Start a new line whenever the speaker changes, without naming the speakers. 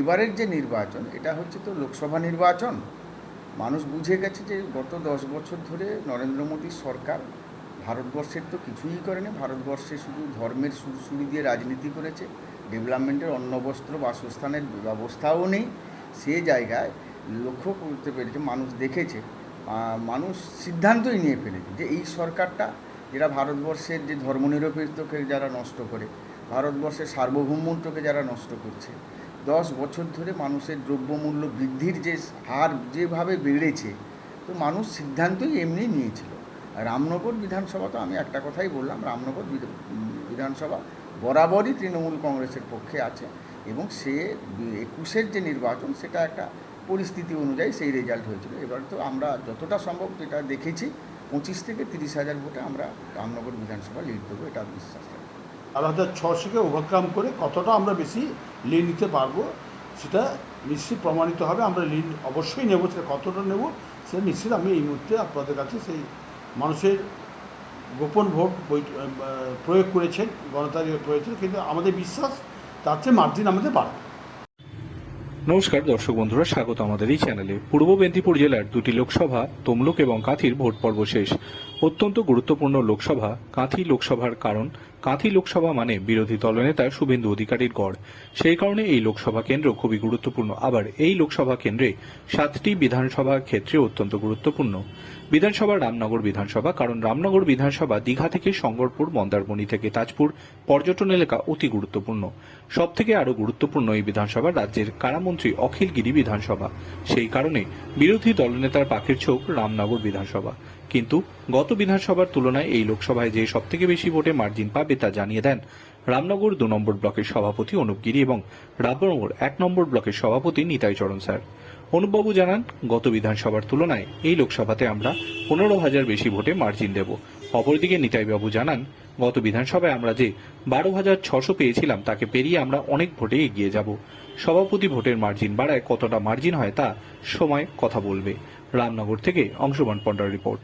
এবারের যে নির্বাচন, এটা হচ্ছে তো লোকসভা নির্বাচন। মানুষ বুঝে গেছে যে গত দশ বছর ধরে নরেন্দ্র মোদীর সরকার ভারতবর্ষের তো কিছুই করেনি। ভারতবর্ষে শুধু ধর্মের সুরসুরি দিয়ে রাজনীতি করেছে। ডেভেলপমেন্টের অন্ন বস্ত্র বাসস্থানের ব্যবস্থাও নেই। সে জায়গায় লক্ষ্য করতে পেরেছে, মানুষ দেখেছে মানুষ সিদ্ধান্তই নিয়ে ফেলেছে যে এই সরকারটা, যেটা ভারতবর্ষের যে ধর্মনিরপেক্ষকে যারা নষ্ট করে, ভারতবর্ষের সার্বভৌমত্বকে যারা নষ্ট করছে দশ বছর ধরে মানুষের দ্রব্যমূল্য বৃদ্ধির যে হার যেভাবে বেড়েছে, তো মানুষ সিদ্ধান্তই এমনি নিয়েছিল। রামনগর বিধানসভা তো আমি একটা কথাই বললাম, রামনগর বিধানসভা বরাবরই তৃণমূল কংগ্রেসের পক্ষে আছে এবং সে একুশের যে নির্বাচন সেটা একটা পরিস্থিতি অনুযায়ী সেই রেজাল্ট হয়েছিল। এবার তো আমরা যতটা সম্ভব যেটা দেখেছি, পঁচিশ থেকে তিরিশ হাজার ভোটে আমরা রামনগর বিধানসভা লিড দেবো, এটা বিশ্বাস
হাজার ছশোকে ওভারকাম করে কতটা আমরা বেশি লিড নিতে পারব, সেটা নিশ্চিত প্রমাণিত হবে। আমরা লিড অবশ্যই নেব, সেটা কতটা নেব, সেটা নিশ্চিত আমি এই মুহূর্তে আপনাদের কাছে সেই মানুষের গোপন ভোট প্রয়োগ করেছেন, গণতান্ত্রিক প্রয়োগ করেছেন, কিন্তু আমাদের বিশ্বাস তার চেয়ে মার্জিন আমাদের বাড়বে।
নমস্কার দর্শক বন্ধুরা, স্বাগত আমাদের এই চ্যানেলে পূর্ব মেদিনীপুর জেলার দুটি লোকসভা, তমলুক এবং কাঁথির ভোট পর্ব শেষ। অত্যন্ত গুরুত্বপূর্ণ লোকসভা, কাঁথি লোকসভার কারণ। কাঁথি লোকসভা মানে বিরোধী দলনেতা শুভেন্দু অধিকারীর গড়। সেই কারণে এই লোকসভা কেন্দ্র খুবই গুরুত্বপূর্ণ। আবার এই লোকসভা কেন্দ্রে সাতটি বিধানসভা ক্ষেত্রে অত্যন্ত গুরুত্বপূর্ণ। বিধানসভা রামনগর বিধানসভা, কারণ রামনগর বিধানসভা দীঘা থেকে শঙ্করপুর, মন্দারমণি থেকে তাজপুর, পর্যটন এলাকা অতি গুরুত্বপূর্ণ। সব থেকে আরও গুরুত্বপূর্ণ এই বিধানসভা রাজ্যের কারামন্ত্রী অখিলগিরি বিধানসভা। সেই কারণে বিরোধী দলনেতার পাখির চোখ রামনগর বিধানসভা। কিন্তু গত বিধানসভার তুলনায় এই লোকসভায় যে সব থেকে বেশি ভোটে মার্জিন পাবে তা জানিয়ে দেন রামনগর দু নম্বর ব্লকের সভাপতি অনুপ গিরি এবং রামনগর এক নম্বর ব্লকের সভাপতি নিতাই চরণ স্যার। অনুপবাবু জানান, গত বিধানসভার তুলনায় এই লোকসভাতে আমরা পনেরো হাজার বেশি ভোটে মার্জিন দেব। অপরদিকে নিতাইবাবু জানান, গত বিধানসভায় আমরা যে বারো হাজার ছশো পেয়েছিলাম তাকে পেরিয়ে আমরা অনেক ভোটে এগিয়ে যাব। সভাপতি ভোটের মার্জিন বাড়ায় কতটা মার্জিন হয় তা সময় কথা বলবে। রামনগর থেকে অংশমান পণ্ডার রিপোর্ট।